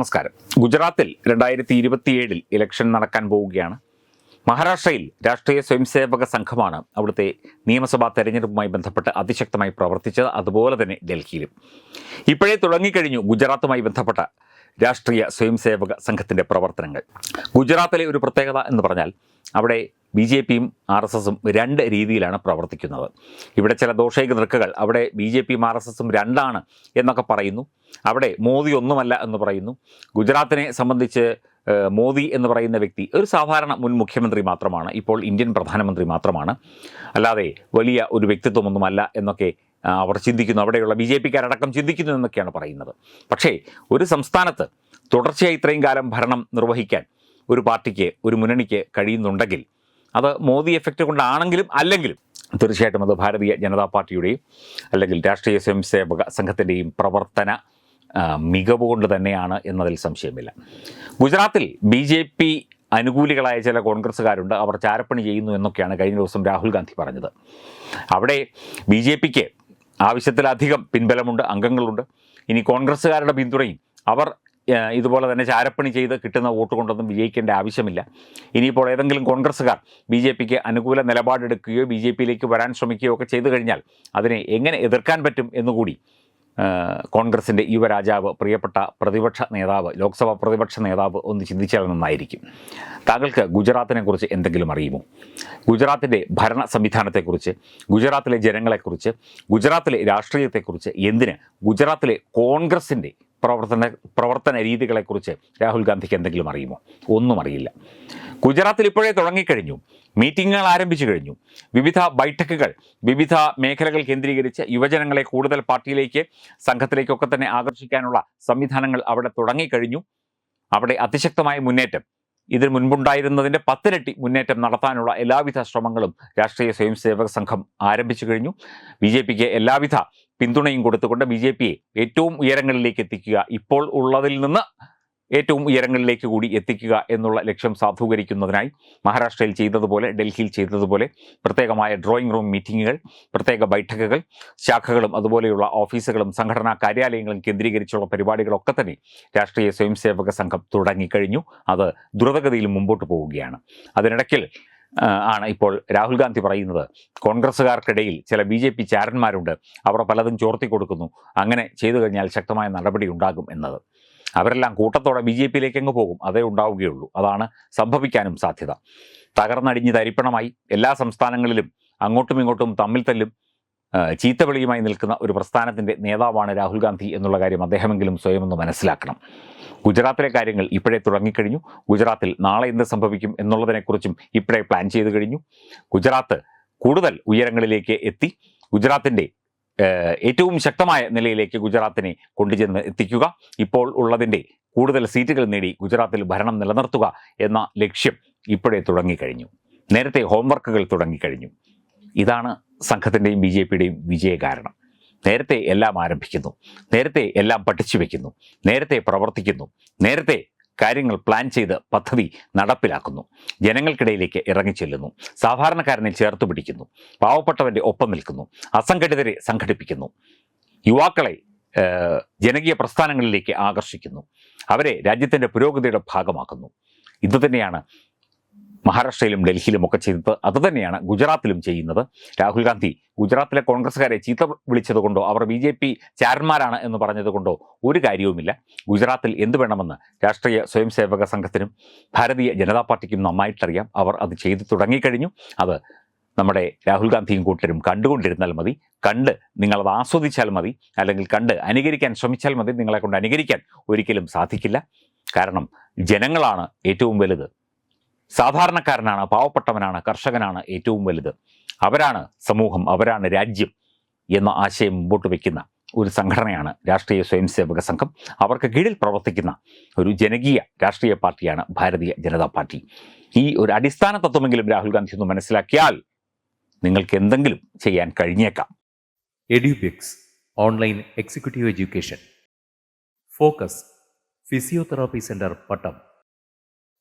നമസ്കാരം. ഗുജറാത്തിൽ രണ്ടായിരത്തി ഇരുപത്തിയേഴിൽ ഇലക്ഷൻ നടക്കാൻ പോവുകയാണ്. മഹാരാഷ്ട്രയിൽ രാഷ്ട്രീയ സ്വയംസേവക സംഘമാണ് അവിടുത്തെ നിയമസഭാ തെരഞ്ഞെടുപ്പുമായി ബന്ധപ്പെട്ട് അതിശക്തമായി പ്രവർത്തിച്ചത്. അതുപോലെ തന്നെ ഡൽഹിയിലും. ഇപ്പോഴേ തുടങ്ങിക്കഴിഞ്ഞു ഗുജറാത്തുമായി ബന്ധപ്പെട്ട രാഷ്ട്രീയ സ്വയംസേവക സംഘത്തിന്റെ പ്രവർത്തനങ്ങൾ. ഗുജറാത്തിലെ ഒരു പ്രത്യേകത എന്ന് പറഞ്ഞാൽ അവിടെ ബി ജെ പിയും ആർ എസ് എസും രണ്ട് രീതിയിലാണ് പ്രവർത്തിക്കുന്നത്. ഇവിടെ ചില ദോഷൈക ദൃക്കുകൾ അവിടെ ബി ജെ പിയും ആർ എസ് എസും രണ്ടാണ് എന്നൊക്കെ പറയുന്നു. അവിടെ മോദി ഒന്നുമല്ല എന്ന് പറയുന്നു. ഗുജറാത്തിനെ സംബന്ധിച്ച് മോദി എന്ന് പറയുന്ന വ്യക്തി ഒരു സാധാരണ മുൻ മുഖ്യമന്ത്രി മാത്രമാണ്. ഇപ്പോൾ ഇന്ത്യൻ പ്രധാനമന്ത്രി മാത്രമാണ്. അല്ലാതെ വലിയ ഒരു വ്യക്തിത്വമൊന്നുമല്ല എന്നൊക്കെ അവർ ചിന്തിക്കുന്നു. അവിടെയുള്ള ബി ജെ പിക്കാരടക്കം ചിന്തിക്കുന്നു എന്നൊക്കെയാണ് പറയുന്നത്. പക്ഷേ ഒരു സംസ്ഥാനത്ത് തുടർച്ചയായി ഇത്രയും കാലം ഭരണം നിർവഹിക്കാൻ ഒരു പാർട്ടിക്ക് ഒരു മുന്നണിക്ക് കഴിയുന്നുണ്ടെങ്കിൽ അത് മോദി എഫക്റ്റ് കൊണ്ടാണെങ്കിലും അല്ലെങ്കിലും തീർച്ചയായിട്ടും അത് ഭാരതീയ ജനതാ പാർട്ടിയുടെയും അല്ലെങ്കിൽ രാഷ്ട്രീയ സ്വയംസേവക സംഘത്തിന്റെയും പ്രവർത്തന മികവ് കൊണ്ട് തന്നെയാണ് എന്നതിൽ സംശയമില്ല. ഗുജറാത്തിൽ ബി ജെ പി അനുകൂലികളായ ചില കോൺഗ്രസ്സുകാരുണ്ട്. അവർ ചാരപ്പണി ചെയ്യുന്നു എന്നൊക്കെയാണ് കഴിഞ്ഞ ദിവസം രാഹുൽ ഗാന്ധി പറഞ്ഞത്. അവിടെ ബി ജെ പിക്ക് ആവശ്യത്തിലധികം പിൻബലമുണ്ട് അംഗങ്ങളുണ്ട്. ഇനി കോൺഗ്രസ്സുകാരുടെ പിന്തുണയും അവർ ഇതുപോലെ തന്നെ ചാരപ്പണി ചെയ്ത് കിട്ടുന്ന വോട്ട് കൊണ്ടൊന്നും വിജയിക്കേണ്ട ആവശ്യമില്ല. ഇനിയിപ്പോൾ ഏതെങ്കിലും കോൺഗ്രസ്സുകാർ ബി ജെ പിക്ക് അനുകൂല നിലപാടെടുക്കുകയോ ബി ജെ പിയിലേക്ക് വരാൻ ശ്രമിക്കുകയോ ഒക്കെ ചെയ്തു കഴിഞ്ഞാൽ അതിനെ എങ്ങനെ എതിർക്കാൻ പറ്റും എന്നുകൂടി കോൺഗ്രസിന്റെ യുവരാജാവ് പ്രിയപ്പെട്ട പ്രതിപക്ഷ നേതാവ് ലോക്സഭാ പ്രതിപക്ഷ നേതാവ് ഒന്ന് ചിന്തിച്ചാൽ നന്നായിരിക്കും. താങ്കൾക്ക് ഗുജറാത്തിനെക്കുറിച്ച് എന്തെങ്കിലും അറിയുമോ? ഗുജറാത്തിന്റെ ഭരണ സംവിധാനത്തെക്കുറിച്ച് ഗുജറാത്തിലെ ജനങ്ങളെക്കുറിച്ച് ഗുജറാത്തിലെ രാഷ്ട്രീയത്തെക്കുറിച്ച് എന്തിന് ഗുജറാത്തിലെ കോൺഗ്രസിന്റെ പ്രവർത്തന പ്രവർത്തന രീതികളെക്കുറിച്ച് രാഹുൽ ഗാന്ധിക്ക് എന്തെങ്കിലും അറിയുമോ? ഒന്നും അറിയില്ല. ഗുജറാത്തിൽ ഇപ്പോഴേ തുടങ്ങിക്കഴിഞ്ഞു. മീറ്റിങ്ങുകൾ ആരംഭിച്ചു കഴിഞ്ഞു. വിവിധ ബൈഠക്കുകൾ വിവിധ മേഖലകൾ കേന്ദ്രീകരിച്ച് യുവജനങ്ങളെ കൂടുതൽ പാർട്ടിയിലേക്ക് സംഘത്തിലേക്കൊക്കെ തന്നെ ആകർഷിക്കാനുള്ള സംവിധാനങ്ങൾ അവിടെ തുടങ്ങിക്കഴിഞ്ഞു. അവിടെ അതിശക്തമായ മുന്നേറ്റം. ഇതിന് മുൻപുണ്ടായിരുന്നതിന്റെ പത്തിരട്ടി മുന്നേറ്റം നടത്താനുള്ള എല്ലാവിധ ശ്രമങ്ങളും രാഷ്ട്രീയ സ്വയംസേവക സംഘം ആരംഭിച്ചു കഴിഞ്ഞു. ബി ജെ പിക്ക് എല്ലാവിധ പിന്തുണയും കൊടുത്തുകൊണ്ട് ബി ജെ പിയെ ഏറ്റവും ഉയരങ്ങളിലേക്ക് എത്തിക്കുക ഇപ്പോൾ ഉള്ളതിൽ നിന്ന് ഏറ്റവും ഉയരങ്ങളിലേക്ക് കൂടി എത്തിക്കുക എന്നുള്ള ലക്ഷ്യം സാധൂകരിക്കുന്നതിനായി മഹാരാഷ്ട്രയിൽ ചെയ്തതുപോലെ ഡൽഹിയിൽ ചെയ്തതുപോലെ പ്രത്യേകമായ ഡ്രോയിങ് റൂം മീറ്റിങ്ങുകൾ പ്രത്യേക ബൈഠക്കുകൾ ശാഖകളും അതുപോലെയുള്ള ഓഫീസുകളും സംഘടനാ കാര്യാലയങ്ങളും കേന്ദ്രീകരിച്ചുള്ള പരിപാടികളൊക്കെ തന്നെ രാഷ്ട്രീയ സ്വയംസേവക സംഘം തുടങ്ങിക്കഴിഞ്ഞു. അത് ദ്രുതഗതിയിൽ മുമ്പോട്ട് പോവുകയാണ്. അതിനിടയ്ക്കിൽ ആണ് ഇപ്പോൾ രാഹുൽ ഗാന്ധി പറയുന്നത്. കോൺഗ്രസ്സുകാർക്കിടയിൽ ചില ബി ജെ പി ചാരന്മാരുണ്ട്. അവർ പലതും ചോർത്തി കൊടുക്കുന്നു. അങ്ങനെ ചെയ്തു കഴിഞ്ഞാൽ ശക്തമായ നടപടി ഉണ്ടാകും എന്നത്. അവരെല്ലാം കൂട്ടത്തോടെ ബി ജെ പിയിലേക്ക് അങ്ങ് പോകും. അതേ ഉണ്ടാവുകയുള്ളൂ. അതാണ് സംഭവിക്കാനും സാധ്യത. തകർന്നടിഞ്ഞ് തരിപ്പണമായി എല്ലാ സംസ്ഥാനങ്ങളിലും അങ്ങോട്ടും ഇങ്ങോട്ടും തമ്മിൽ തല്ലും ചീത്തവിളിയുമായി നിൽക്കുന്ന ഒരു പ്രസ്ഥാനത്തിന്റെ നേതാവാണ് രാഹുൽ ഗാന്ധി എന്നുള്ള കാര്യം അദ്ദേഹമെങ്കിലും സ്വയം ഒന്ന് മനസ്സിലാക്കണം. ഗുജറാത്തിലെ കാര്യങ്ങൾ ഇപ്പോഴേ തുടങ്ങിക്കഴിഞ്ഞു. ഗുജറാത്തിൽ നാളെ എന്ത് സംഭവിക്കും എന്നുള്ളതിനെക്കുറിച്ചും ഇപ്പോഴേ പ്ലാൻ ചെയ്ത് കഴിഞ്ഞു. ഗുജറാത്ത് കൂടുതൽ ഉയരങ്ങളിലേക്ക് എത്തി. ഗുജറാത്തിന്റെ ഏറ്റവും ശക്തമായ നിലയിലേക്ക് ഗുജറാത്തിനെ കൊണ്ടുചെന്ന് എത്തിക്കുക. ഇപ്പോൾ ഉള്ളതിന്റെ കൂടുതൽ സീറ്റുകൾ നേടി ഗുജറാത്തിൽ ഭരണം നിലനിർത്തുക എന്ന ലക്ഷ്യം ഇപ്പോഴേ തുടങ്ങിക്കഴിഞ്ഞു. നേരത്തെ ഹോംവർക്കുകൾ തുടങ്ങിക്കഴിഞ്ഞു. ഇതാണ് സംഘത്തിന്റെയും ബി ജെ പിയുടെയും വിജയ കാരണം. നേരത്തെ എല്ലാം ആരംഭിക്കുന്നു. നേരത്തെ എല്ലാം പഠിച്ചു വയ്ക്കുന്നു നേരത്തെ പ്രവർത്തിക്കുന്നു. നേരത്തെ കാര്യങ്ങൾ പ്ലാൻ ചെയ്ത് പദ്ധതി നടപ്പിലാക്കുന്നു. ജനങ്ങൾക്കിടയിലേക്ക് ഇറങ്ങിച്ചെല്ലുന്നു സാധാരണക്കാരനെ ചേർത്ത് പിടിക്കുന്നു. പാവപ്പെട്ടവന്റെ ഒപ്പം നിൽക്കുന്നു. അസംഘടിതരെ സംഘടിപ്പിക്കുന്നു. യുവാക്കളെ ജനകീയ പ്രസ്ഥാനങ്ങളിലേക്ക് ആകർഷിക്കുന്നു. അവരെ രാജ്യത്തിന്റെ പുരോഗതിയുടെ ഭാഗമാക്കുന്നു. ഇതുതന്നെയാണ് മഹാരാഷ്ട്രയിലും ഡൽഹിയിലും ഒക്കെ ചെയ്തത് അതുതന്നെയാണ് ഗുജറാത്തിലും ചെയ്യുന്നത്. രാഹുൽ ഗാന്ധി ഗുജറാത്തിലെ കോൺഗ്രസ്സുകാരെ ചീത്ത വിളിച്ചതുകൊണ്ടോ അവർ ബി ജെ പി ചാരന്മാരാണ് എന്ന് പറഞ്ഞതുകൊണ്ടോ ഒരു കാര്യവുമില്ല. ഗുജറാത്തിൽ എന്ത് വേണമെന്ന് രാഷ്ട്രീയ സ്വയംസേവക സംഘത്തിനും ഭാരതീയ ജനതാ പാർട്ടിക്കും നന്നായിട്ടറിയാം. അവർ അത് ചെയ്തു തുടങ്ങിക്കഴിഞ്ഞു. അത് നമ്മുടെ രാഹുൽ ഗാന്ധിയും കൂട്ടരും കണ്ടുകൊണ്ടിരുന്നാൽ മതി. കണ്ട് നിങ്ങളത് ആസ്വദിച്ചാൽ മതി. അല്ലെങ്കിൽ കണ്ട് അനുകരിക്കാൻ ശ്രമിച്ചാൽ മതി. നിങ്ങളെ കൊണ്ട് അനുകരിക്കാൻ ഒരിക്കലും സാധിക്കില്ല. കാരണം ജനങ്ങളാണ് ഏറ്റവും വലുത്. സാധാരണക്കാരനാണ് പാവപ്പെട്ടവനാണ് കർഷകനാണ് ഏറ്റവും വലുത്. അവരാണ് സമൂഹം അവരാണ് രാജ്യം എന്ന ആശയം മുമ്പോട്ട് വയ്ക്കുന്ന ഒരു സംഘടനയാണ് രാഷ്ട്രീയ സ്വയംസേവക സംഘം. അവർക്ക് കീഴിൽ പ്രവർത്തിക്കുന്ന ഒരു ജനകീയ രാഷ്ട്രീയ പാർട്ടിയാണ് ഭാരതീയ ജനതാ പാർട്ടി. ഈ ഒരു അടിസ്ഥാന തത്വമെങ്കിലും രാഹുൽ ഗാന്ധി ഒന്ന് മനസ്സിലാക്കിയാൽ നിങ്ങൾക്ക് എന്തെങ്കിലും ചെയ്യാൻ കഴിഞ്ഞേക്കാം. Edubix online executive education. Focus physiotherapy centre Pattom.